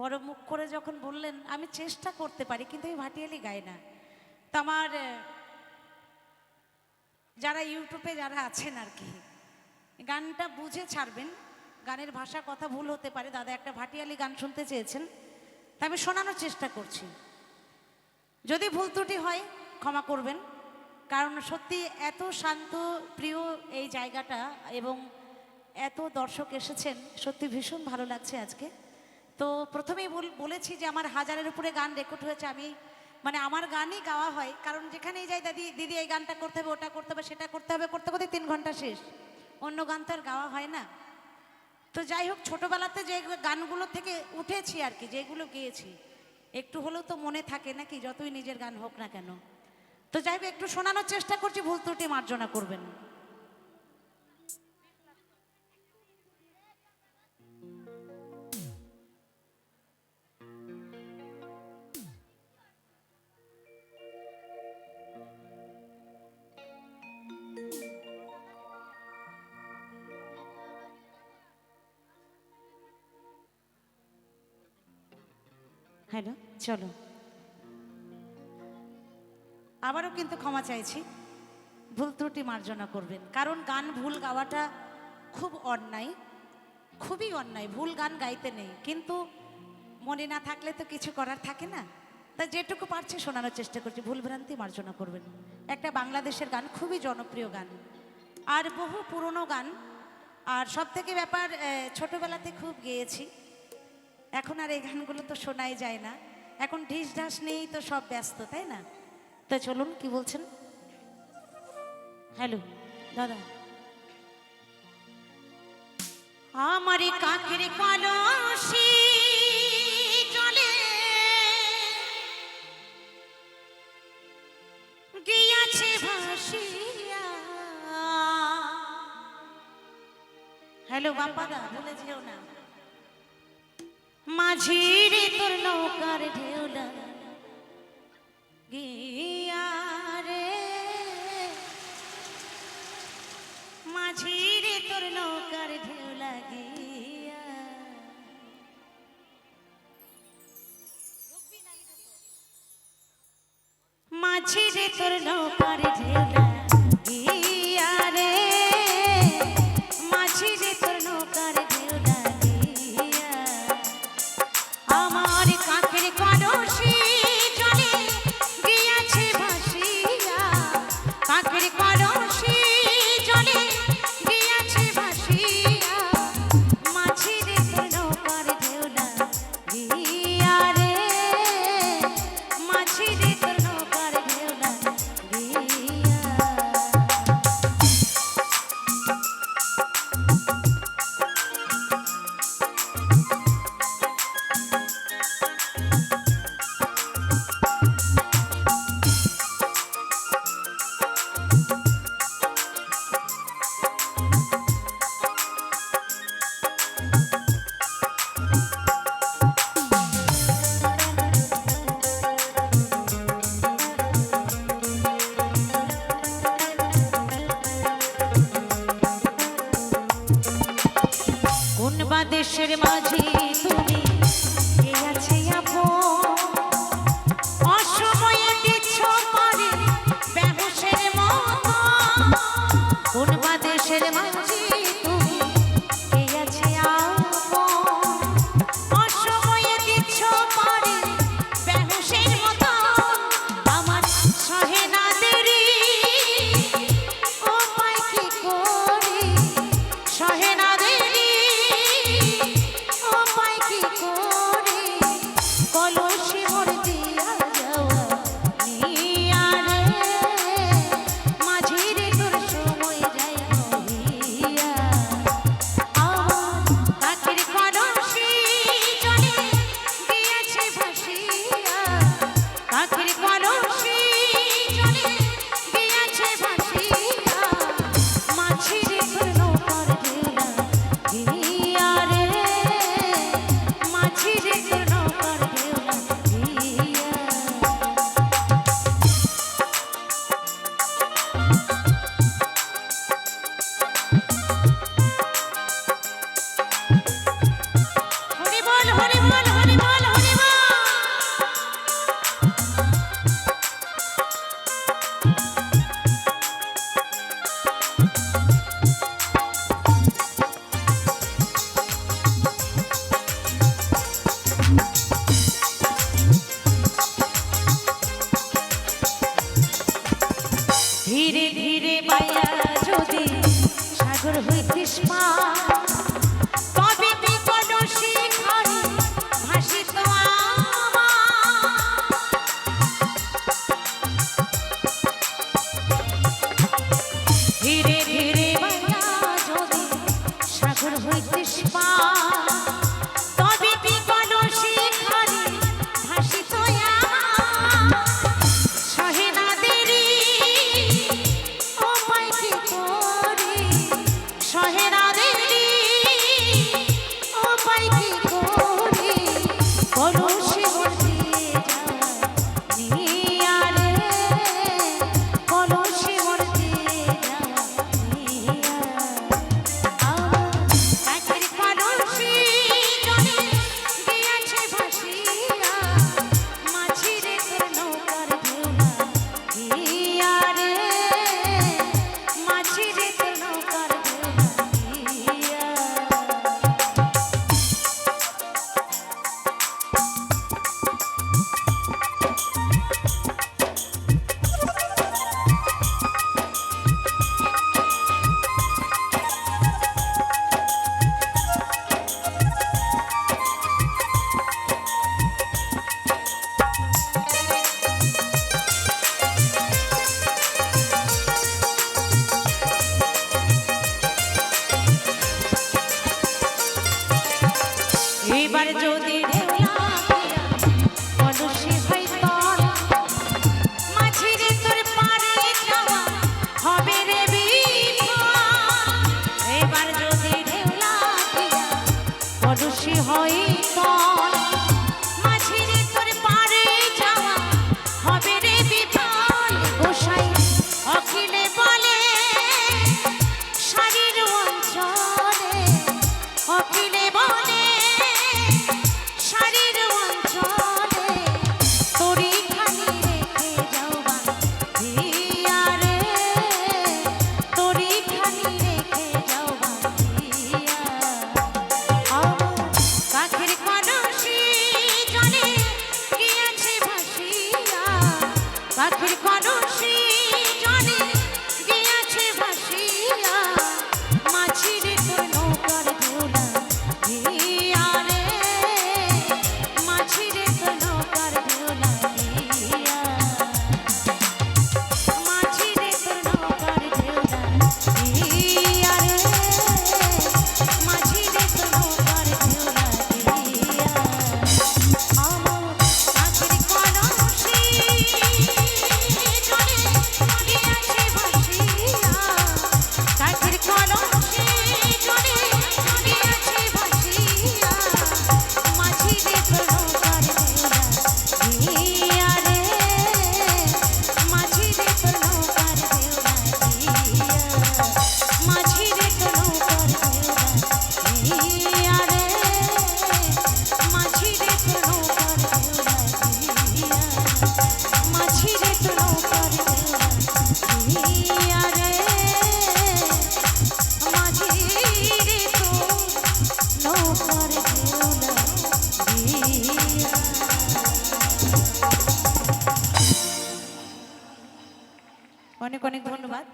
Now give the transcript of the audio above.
বড় মুখ করে যখন বললেন, আমি চেষ্টা করতে পারি, কিন্তু আমি ভাটিয়ালি গাই না। তো আমার যারা ইউটিউবে যারা আছেন আর কি, গানটা বুঝে ছাড়বেন। গানের ভাষা কথা ভুল হতে পারে। দাদা একটা ভাটিয়ালি গান শুনতে চেয়েছেন, তা আমি শোনানোর চেষ্টা করছি। যদি ভুল ত্রুটি হয়, ক্ষমা করবেন। কারণ সত্যি এত শান্ত, প্রিয় এই জায়গাটা এবং এত দর্শক এসেছেন, সত্যি ভীষণ ভালো লাগছে আজকে। তো প্রথমেই বল- বলেছি যে আমার হাজারের উপরে গান রেকর্ড হয়েছে, আমি মানে আমার গানই গাওয়া হয়। কারণ যেখানেই যাই দাদি, দিদি এই গানটা করতে হবে, ওটা করতে হবে, সেটা করতে হবে, করতে করতে তিন ঘণ্টা শেষ। অন্য গান তো আর গাওয়া হয় না। তো যাই হোক, ছোটবেলাতে যে গানগুলো থেকে উঠেছি আর কি, যেগুলো গেয়েছি, একটু হলেও তো মনে থাকে নাকি, যতই নিজের গান হোক না কেন। তো যাই হোক, একটু শোনানোর চেষ্টা করছি, ভুল ত্রুটি মার্জনা করবেন। হ্যালো চলো। আবারও কিন্তু ক্ষমা চাইছি। ভুল ত্রুটি মার্জনা করবেন। কারণ গান ভুল গাওয়াটা খুব অন্যায়, খুবই অন্যায়। ভুল গান গাইতে নেই। কিন্তু মনে না থাকলে তো কিছু করার থাকে না। তা যেটুকু পারছি শোনানোর চেষ্টা করছি। ভুল ভ্রান্তি মার্জনা করবেন। একটা বাংলাদেশের গান খুবই জনপ্রিয় গান। আর বহু পুরনো গান। আর সব থেকে ব্যাপার ছোটবেলাতে খুব গেয়েছি। এখন আর এই গানগুলো তো শোনাই যায় না। এখন ঢিস ঢাস নেই তো সব ব্যস্ত তাই না? তো চলুন কি বলছেন? হ্যালো দাদা। আমারে কাকের কলসি চলে গিয়াছে ভাসিয়া। হ্যালো বাপ্পাদা ভুলে যেও না। মাঝিরে তোর নৌকার ঢেউলা গিয়া রে। মাঝিরে তোর নৌকার ঢেউলা গিয়া। মাঝিরে তোর নৌকার ঢেউলা দেশের মাঝি তুমি কাকের with his smile. হয় ধন্যবাদ